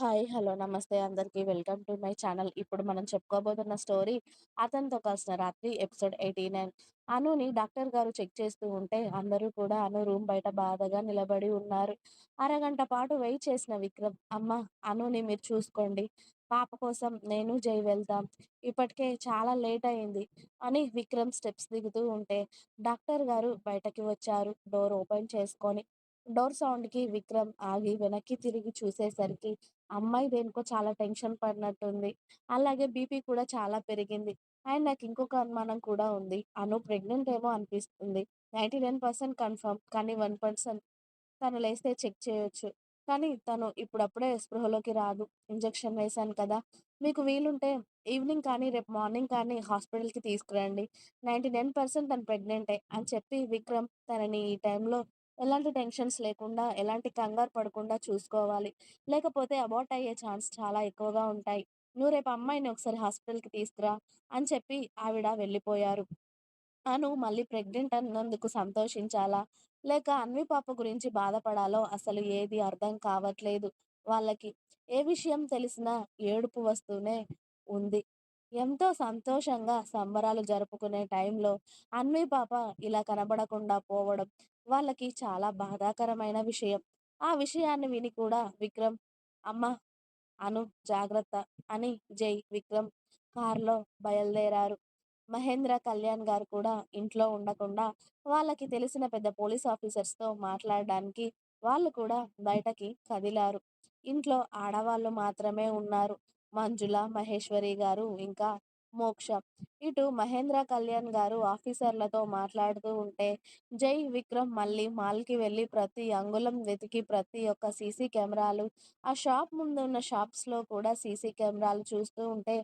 Hi. Hello. నమస్తే అందరికీ welcome to my channel. ఇప్పుడు మనం చెప్పుకోబోతున్న స్టోరీ 'అతనితో కలిసిన రాత్రి' ఎపిసోడ్ 89. అనుని డాక్టర్ గారు చెక్ చేస్తూ ఉంటే అందరూ కూడా అను రూమ్ బయట బాధగా నిలబడి ఉన్నారు. అరగంట పాటు వెయిట్ చేసిన విక్రమ్ అమ్మ అనుని మీరు చూసుకోండి. పాప కోసం నేను, జై వెళ్తాం. ఇప్పటికే చాలా లేట్ అయింది అని విక్రమ్ స్టెప్స్ దిగుతూ ఉంటే డాక్టర్ గారు బయటకి వచ్చారు డోర్ ఓపెన్ చేసుకొని. డోర్ సౌండ్‌కి విక్రమ్ ఆగి వెనక్కి తిరిగి చూసేసరికి అమ్మాయి దేనికో చాలా టెన్షన్ పడినట్టుంది. అలాగే బీపీ కూడా చాలా పెరిగింది. అండ్ నాకు ఇంకొక అనుమానం కూడా ఉంది. అను ప్రెగ్నెంట్ ఏమో అనిపిస్తుంది. 99% కన్ఫర్మ్. కానీ 1% తను లేస్తే చెక్ చేయొచ్చు. కానీ తను ఇప్పుడప్పుడే స్పృహలోకి రాదు. ఇంజెక్షన్ వేశాను కదా! మీకు వీలుంటే ఈవినింగ్ కానీ, రేపు మార్నింగ్ కానీ హాస్పిటల్‌కి తీసుకురండి. 99% తను ప్రెగ్నెంటే అని చెప్పి విక్రమ్ తనని ఈ టైంలో ఎలాంటి టెన్షన్స్ లేకుండా, ఎలాంటి కంగారు పడకుండా చూసుకోవాలి. లేకపోతే అబార్ట్ అయ్యే ఛాన్స్ చాలా ఎక్కువగా ఉంటాయి. నువ్వు రేపు అమ్మాయిని ఒకసారి హాస్పిటల్‌కి తీసుకురా అని చెప్పి ఆవిడ వెళ్ళిపోయారు. అను మళ్ళీ ప్రెగ్నెంట్ అన్నందుకు సంతోషించాలా? లేక అన్వి పాప గురించి బాధపడాలో అసలు ఏది అర్థం కావట్లేదు వాళ్ళకి. ఏ విషయం తెలిసినా ఏడుపు వస్తూనే ఉంది. ఎంతో సంతోషంగా సంబరాలు జరుపుకునే టైంలో అన్వి పాప ఇలా కనబడకుండా పోవడం వాళ్ళకి చాలా బాధాకరమైన విషయం. ఆ విషయాన్ని విని కూడా విక్రమ్ అమ్మ అను జాగ్రత్త అని జై, విక్రమ్ కారులో బయలుదేరారు. మహేంద్ర, కళ్యాణ్ గారు కూడా ఇంట్లో ఉండకుండా వాళ్ళకి తెలిసిన పెద్ద పోలీస్ ఆఫీసర్స్‌తో మాట్లాడడానికి వాళ్ళు కూడా బయటకి కదిలారు. ఇంట్లో ఆడవాళ్ళు మాత్రమే ఉన్నారు. మంజుల, మహేశ్వరి గారు ఇంకా మోక్ష. ఇటు మహేంద్ర, కళ్యాణ్ గారు ఆఫీసర్లతో మాట్లాడుతూ ఉంటే జై, విక్రమ్ మళ్ళీ మాల్‌కి వెళ్ళి ప్రతి అంగుళం వెతికి ప్రతి ఒక్క సీసీ కెమెరాలు, ఆ షాప్ ముందు ఉన్న షాప్స్‌లో కూడా సీసీ కెమెరాలు చూస్తూ ఉంటే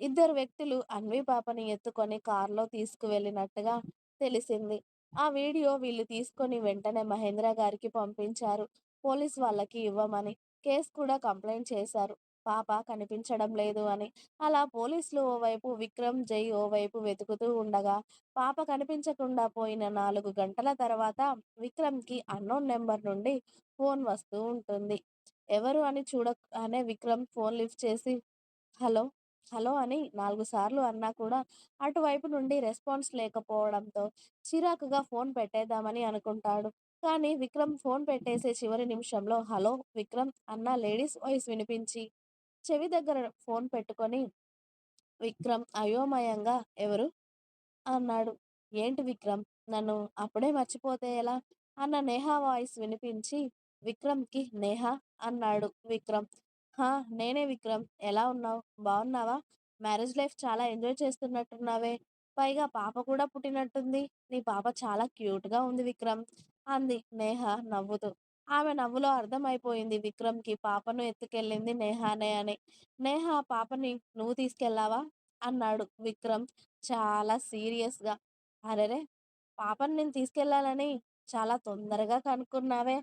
ఇద్దరు వ్యక్తులు అన్వి పాపని ఎత్తుకొని కార్‌లో తీసుకువెళ్ళినట్టుగా తెలిసింది. ఆ వీడియో వీళ్ళు తీసుకొని వెంటనే మహేంద్ర గారికి పంపించారు. పోలీస్ వాళ్ళకి ఇవ్వమని. కేస్ కూడా కంప్లైంట్ చేశారు. పాప కనిపించడం లేదు అని. అలా పోలీసులు ఓవైపు, విక్రమ్, జై ఓవైపు వెతుకుతూ ఉండగా పాప కనిపించకుండా పోయిన నాలుగు గంటల తర్వాత విక్రమ్‌కి అన్‌నోన్ నెంబర్ నుండి ఫోన్ వస్తూ ఉంటుంది. ఎవరు అని చూడగానే విక్రమ్ ఫోన్ లిఫ్ట్ చేసి హలో! హలో! అని నాలుగు సార్లు అన్నా కూడా అటువైపు నుండి రెస్పాన్స్ లేకపోవడంతో చిరాకుగా ఫోన్ పెట్టేద్దామని అనుకుంటాడు. కానీ విక్రమ్ ఫోన్ పెట్టేసే చివరి నిమిషంలో హలో! విక్రమ్ అన్న లేడీస్ వాయిస్ వినిపించి చెవి దగ్గర ఫోన్ పెట్టుకొని విక్రమ్ అయోమయంగా ఎవరు? అన్నాడు. ఏంటి విక్రమ్! నన్ను అప్పుడే మర్చిపోతే ఎలా? అన్న నేహ వాయిస్ వినిపించి విక్రమ్‌కి నేహా? అన్నాడు విక్రమ్. హా! నేనే విక్రమ్. ఎలా ఉన్నావు బాగున్నావా మ్యారేజ్ లైఫ్ చాలా ఎంజాయ్ చేస్తున్నట్టున్నావే? పైగా పాప కూడా పుట్టినట్టుంది. నీ పాప చాలా క్యూట్‌గా ఉంది విక్రమ్ అంది నేహ నవ్వుతూ. ఆమె నవ్వులో అర్థం అయిపోయింది విక్రమ్‌కి పాపను ఎత్తుకెళ్ళింది నేహానే అని. నేహ పాపని నువ్వు తీసుకెళ్ళావా? అన్నాడు విక్రమ్ చాలా సీరియస్‌గా. అరెరే! పాపని నేను తీసుకెళ్ళాలని చాలా తొందరగా కనుక్కున్నావే.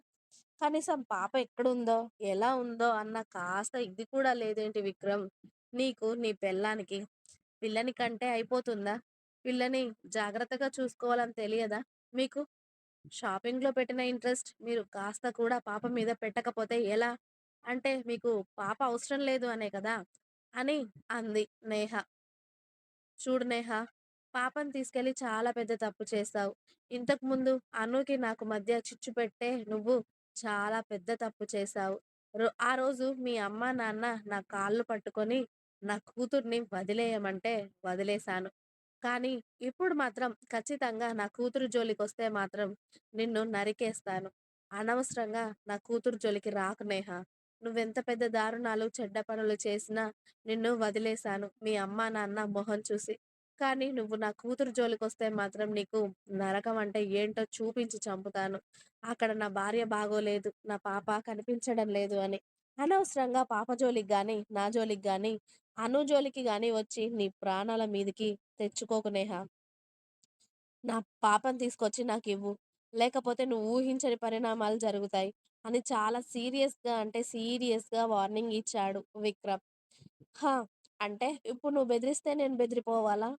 కనీసం పాప ఎక్కడుందో, ఎలా ఉందో అన్న కాస్త ఇది కూడా లేదేంటి విక్రమ్? నీకు, నీ పెళ్ళానికి పిల్లని కంటే అయిపోతుందా? పిల్లని జాగ్రత్తగా చూసుకోవాలని తెలియదా మీకు? షాపింగ్‌లో పెట్టిన ఇంట్రెస్ట్ మీరు కాస్త కూడా పాప మీద పెట్టకపోతే ఎలా? అంటే మీకు పాప అవసరం లేదు అనే కదా! అని అంది నేహ. చూడు నేహ! పాపను తీసుకెళ్ళి చాలా పెద్ద తప్పు చేస్తావు ఇంతకు ముందు అనుకి నాకు మధ్య చిచ్చు పెట్టే నువ్వు చాలా పెద్ద తప్పు చేశావు. రో ఆ రోజు మీ అమ్మ, నాన్న నా కాళ్ళు పట్టుకొని నా కూతుర్ని వదిలేయమంటే వదిలేశాను. కానీ ఇప్పుడు మాత్రం ఖచ్చితంగా నా కూతురు జోలికొస్తే మాత్రం నిన్ను నరికేస్తాను. అనవసరంగా నా కూతురు జోలికి రాకు నేహ. నువ్వెంత పెద్ద దారుణాలు, చెడ్డ పనులు చేసినా నిన్ను వదిలేశాను మీ అమ్మా, నాన్న మొహం చూసి. కానీ నువ్వు నా కూతురు జోలికి వస్తే మాత్రం నీకు నరకం అంటే ఏంటో చూపించి చంపుతాను. అక్కడ నా భార్య బాగోలేదు, నా పాప కనిపించడం లేదు అని. అనవసరంగా పాప జోలికి కానీ నా జోలికి కానీ అనుజోలికి గాని వచ్చి నీ ప్రాణాల మీదికి తెచ్చుకోకు నేహ. నా పాపం తీసుకొచ్చి నాకు ఇవ్వు లేకపోతే నువ్వు ఊహించని పరిణామాలు జరుగుతాయి అని చాలా సీరియస్‌గా అంటే సీరియస్‌గా వార్నింగ్ ఇచ్చాడు విక్రమ్. హా! అంటే ఇప్పుడు నువ్వు బెదిరిస్తే నేను బెదిరిపోవాలా?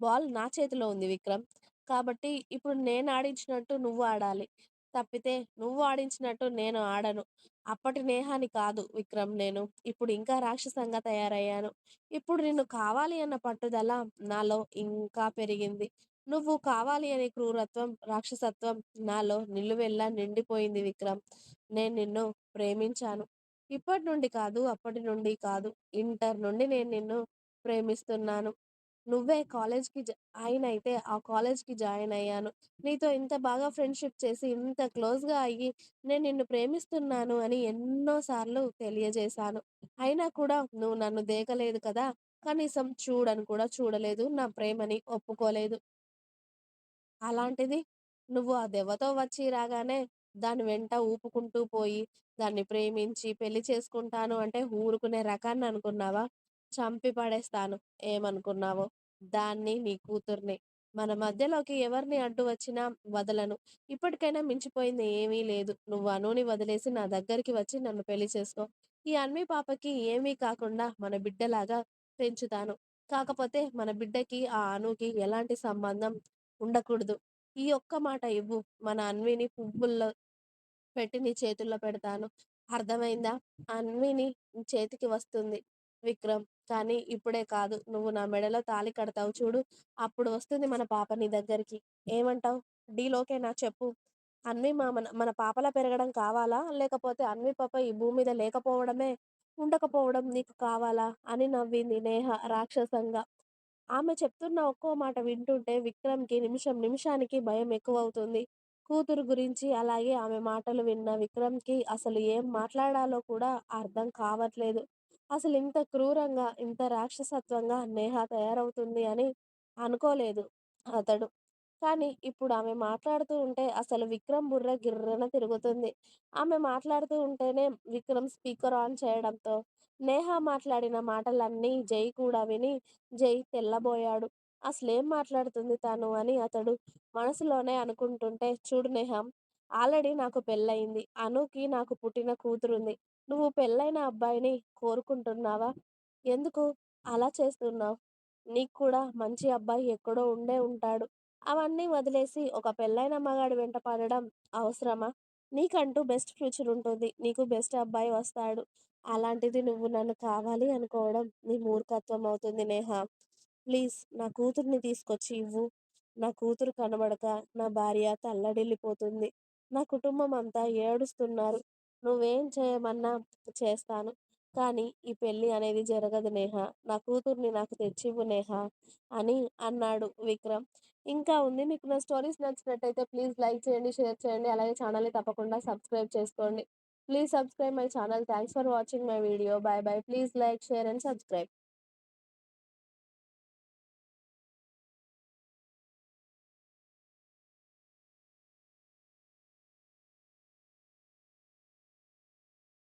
బాల్ నా చేతిలో ఉంది విక్రమ్. కాబట్టి ఇప్పుడు నేను ఆడించినట్టు నువ్వు ఆడాలి. తప్పితే నువ్వు ఆడించినట్టు నేను ఆడను. అప్పటి నేహాని కాదు విక్రమ్ నేను. ఇప్పుడు ఇంకా రాక్షసంగా తయారయ్యాను. ఇప్పుడు నిన్ను కావాలి అన్న పట్టుదల నాలో ఇంకా పెరిగింది. నువ్వు కావాలి అనే క్రూరత్వం, రాక్షసత్వం నాలో నిలువెల్లా నిండిపోయింది విక్రమ్. నేను నిన్ను ప్రేమించాను. ఇప్పటి నుండి కాదు, అప్పటి నుండి కాదు. ఇంటర్ నుండి నేను నిన్ను ప్రేమిస్తున్నాను. నువ్వే కాలేజ్‌కి ఆయన అయితే ఆ కాలేజ్‌కి జాయిన్ అయ్యాను. నీతో ఇంత బాగా ఫ్రెండ్‌షిప్ చేసి, ఇంత క్లోజ్‌గా అయ్యి, నేను నిన్ను ప్రేమిస్తున్నాను అని ఎన్నో సార్లు తెలియజేశాను. అయినా కూడా నువ్వు నన్ను దేకలేదు కదా! కనీసం చూడను కూడా చూడలేదు. నా ప్రేమని ఒప్పుకోలేదు. అలాంటిది నువ్వు ఆ దెవ్వతో వచ్చి రాగానే దాని వెంట ఊపుకుంటూ పోయి, దాన్ని ప్రేమించి పెళ్ళి చేసుకుంటాను అంటే ఊరుకునే రకాన్ని అనుకున్నావా? చంపి పడేస్తాను ఏమనుకున్నావో. దాన్ని, నీ కూతుర్ని. మన మధ్యలోకి ఎవరిని అడ్డు వచ్చినా వదలను. ఇప్పటికైనా మించిపోయింది ఏమీ లేదు. నువ్వు అనుని వదిలేసి నా దగ్గరికి వచ్చి నన్ను పెళ్ళి చేసుకో. ఈ అన్వి పాపకి ఏమీ కాకుండా మన బిడ్డలాగా పెంచుతాను. కాకపోతే మన బిడ్డకి ఆ అనుకి ఎలాంటి సంబంధం ఉండకూడదు. ఈ ఒక్క మాట ఇవ్వు. మన అన్విని పువ్వుల్లో పెట్టి నీ చేతుల్లో పెడతాను. అర్థమైందా? అన్విని చేతికి వస్తుంది విక్రమ్. కానీ ఇప్పుడే కాదు. నువ్వు నా మెడలో తాళి కడతావు చూడు. అప్పుడు వస్తుంది మన పాప నీ దగ్గరికి. ఏమంటావ్? డీలోకేనా చెప్పు. అన్వి మా మన మన పాపలా పెరగడం కావాలా? లేకపోతే అన్వి పాప ఈ భూమి మీద లేకపోవడమే, ఉండకపోవడం నీకు కావాలా? అని నవ్వింది నేహ రాక్షసంగా. ఆమె చెప్తున్న ఒక్కో మాట వింటుంటే విక్రమ్‌కి నిమిషం నిమిషానికి భయం ఎక్కువవుతుంది. కూతురు గురించి అలాగే ఆమె మాటలు విన్న విక్రమ్‌కి అసలు ఏం మాట్లాడాలో కూడా అర్థం కావట్లేదు. అసలు ఇంత క్రూరంగా, ఇంత రాక్షసత్వంగా నేహ తయారవుతుంది అని అనుకోలేదు అతడు. కానీ ఇప్పుడు ఆమె మాట్లాడుతూ ఉంటే అసలు విక్రమ్ బుర్ర గిర్రున తిరుగుతుంది. ఆమె మాట్లాడుతూ ఉంటేనే విక్రమ్ స్పీకర్ ఆన్ చేయడంతో నేహ మాట్లాడిన మాటలన్నీ జై కూడా విని జై తెల్లబోయాడు. అసలేం మాట్లాడుతుంది తను అని అతడు మనసులోనే అనుకుంటుంటే చూడు నేహా ఆల్రెడీ నాకు పెళ్ళయింది అనుకి నాకు పుట్టిన కూతురుంది. నువ్వు పెళ్ళైన అబ్బాయిని కోరుకుంటున్నావా? ఎందుకు అలా చేస్తున్నావు నీకు కూడా మంచి అబ్బాయి ఎక్కడో ఉండే ఉంటాడు. అవన్నీ వదిలేసి ఒక పెళ్ళైన మగాడు వెంట పడడం అవసరమా? నీకంటూ బెస్ట్ ఫ్యూచర్ ఉంటుంది. నీకు బెస్ట్ అబ్బాయి వస్తాడు. అలాంటిది నువ్వు నన్ను కావాలి అనుకోవడం నీ మూర్ఖత్వం అవుతుంది నేహ. ప్లీజ్ నా కూతుర్ని తీసుకొచ్చి ఇవ్వు. నా కూతురు కనబడక నా భార్య తల్లడిల్లిపోతుంది. నా కుటుంబం అంతా ఏడుస్తున్నారు. నువ్వేం చేయమన్నా చేస్తాను. కానీ ఈ పెళ్ళి అనేది జరగదు నేహ. నా కూతుర్ని నాకు తెచ్చివ్వు నేహ అని అన్నాడు విక్రమ్. ఇంకా ఉంది. మీకు నా స్టోరీస్ నచ్చినట్టయితే ప్లీజ్ లైక్ చేయండి, షేర్ చేయండి. అలాగే ఛానల్‌ని తప్పకుండా సబ్స్క్రైబ్ చేసుకోండి. Please subscribe my channel. Thanks for watching my video. Bye bye. Please like, share and subscribe.